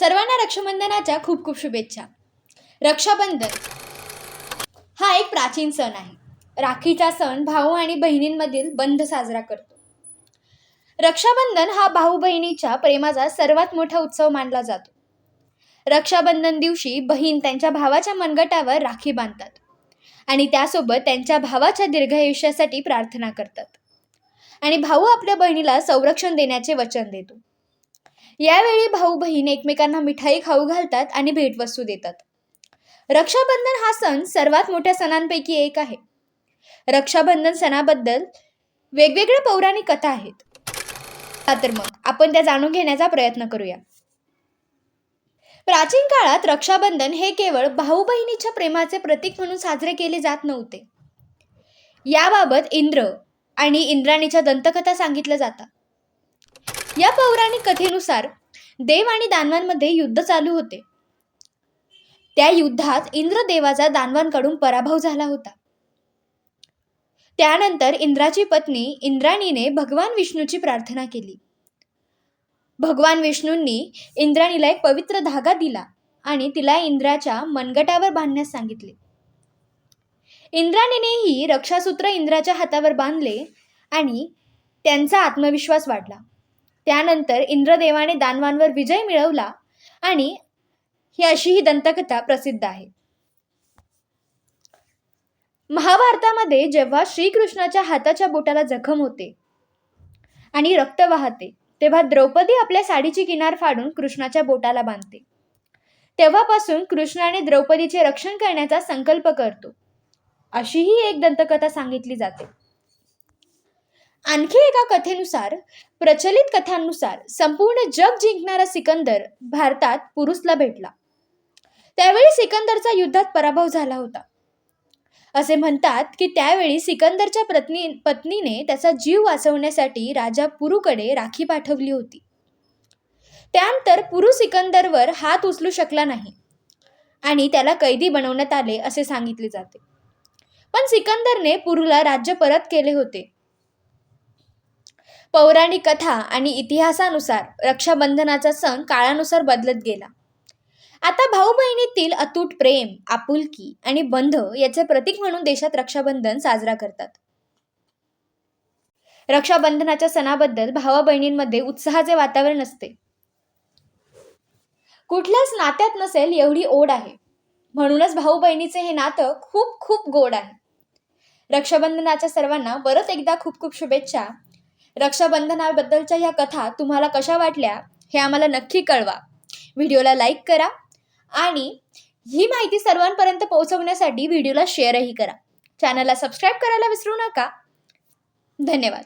सर्वांना रक्षाबंधनाच्या खूप खूप शुभेच्छा. रक्षाबंधन हा एक प्राचीन सण आहे. राखीचा सण भाऊ आणि बहिणींमधील बंध साजरा करतो. रक्षाबंधन हा भाऊ बहिणीच्या प्रेमाचा सर्वात मोठा उत्सव मानला जातो. रक्षाबंधन दिवशी बहीण त्यांच्या भावाच्या मनगटावर राखी बांधतात आणि त्यासोबत त्यांच्या भावाच्या दीर्घायुष्यासाठी प्रार्थना करतात. आणि भाऊ आपल्या बहिणीला संरक्षण देण्याचे वचन देतो. यावेळी भाऊ बहीण एकमेकांना मिठाई खाऊ घालतात आणि भेटवस्तू देतात. रक्षाबंधन हा सण सर्वात मोठ्या सणांपैकी एक आहे. रक्षाबंधन सणाबद्दल वेगवेगळ्या पौराणिक कथा आहेत. तर मग आपण त्या जाणून घेण्याचा प्रयत्न करूया. प्राचीन काळात रक्षाबंधन हे केवळ भाऊ बहिणीच्या प्रेमाचे प्रतीक म्हणून साजरे केले जात नव्हते. याबाबत इंद्र आणि इंद्राणीच्या दंतकथा सांगितल्या जातात. या पौराणिक कथेनुसार देव आणि दानवांमध्ये युद्ध चालू होते. त्या युद्धात इंद्रदेवाचा दानवांकडून पराभव झाला होता. त्यानंतर इंद्राची पत्नी इंद्राणीने भगवान विष्णूची प्रार्थना केली. भगवान विष्णूंनी इंद्राणीला एक पवित्र धागा दिला आणि तिला इंद्राच्या मनगटावर बांधण्यास सांगितले. इंद्राणीनेही रक्षासूत्र इंद्राच्या हातावर बांधले आणि त्यांचा आत्मविश्वास वाढला. त्यानंतर इंद्रदेवाने दानवांवर विजय मिळवला आणि ही अशी ही दंतकथा प्रसिद्ध आहे. महाभारतामध्ये जेव्हा श्रीकृष्णाच्या हाताच्या बोटाला जखम होते आणि रक्त वाहते तेव्हा द्रौपदी आपल्या साडीची किनार फाडून कृष्णाच्या बोटाला बांधते. तेव्हापासून कृष्णाने द्रौपदीचे रक्षण करण्याचा संकल्प करतो. अशीही एक दंतकथा सांगितली जाते. आणखी एका कथेनुसार प्रचलित कथांनुसार संपूर्ण जग जिंकणारा सिकंदर भारतात पुरुसला भेटला. त्यावेळी सिकंदरचा युद्धात पराभव झाला होता. असे म्हणतात की त्यावेळी सिकंदरच्या पत्नी पत्नीने त्याचा जीव वाचवण्यासाठी राजा पुरूकडे राखी पाठवली होती. त्यानंतर पुरू सिकंदरवर हात उचलू शकला नाही आणि त्याला कैदी बनवण्यात आले असे सांगितले जाते. पण सिकंदरने पुरूला राज्य परत केले होते. पौराणिक कथा आणि इतिहासानुसार रक्षाबंधनाचा सण काळानुसार बदलत गेला. आता भाऊ बहिणीतील अतूट प्रेम आपुलकी आणि बंध याचे प्रतीक म्हणून देशात रक्षाबंधन साजरा करतात. रक्षाबंधनाच्या सणाबद्दल भावा बहिणींमध्ये उत्साहाचे वातावरण असते. कुठल्याच नात्यात नसेल एवढी ओढ आहे. म्हणूनच भाऊ बहिणीचे हे नातं खूप खूप गोड आहे. रक्षाबंधनाच्या सर्वांना परत एकदा खूप खूप शुभेच्छा. रक्षाबंधनाबद्दलच्या ह्या कथा तुम्हाला कशा वाटल्या हे आम्हाला नक्की कळवा. व्हिडिओला लाईक करा आणि ही माहिती सर्वांपर्यंत पोहोचवण्यासाठी व्हिडिओला शेअरही करा. चॅनलला सबस्क्राईब करायला विसरू नका. धन्यवाद.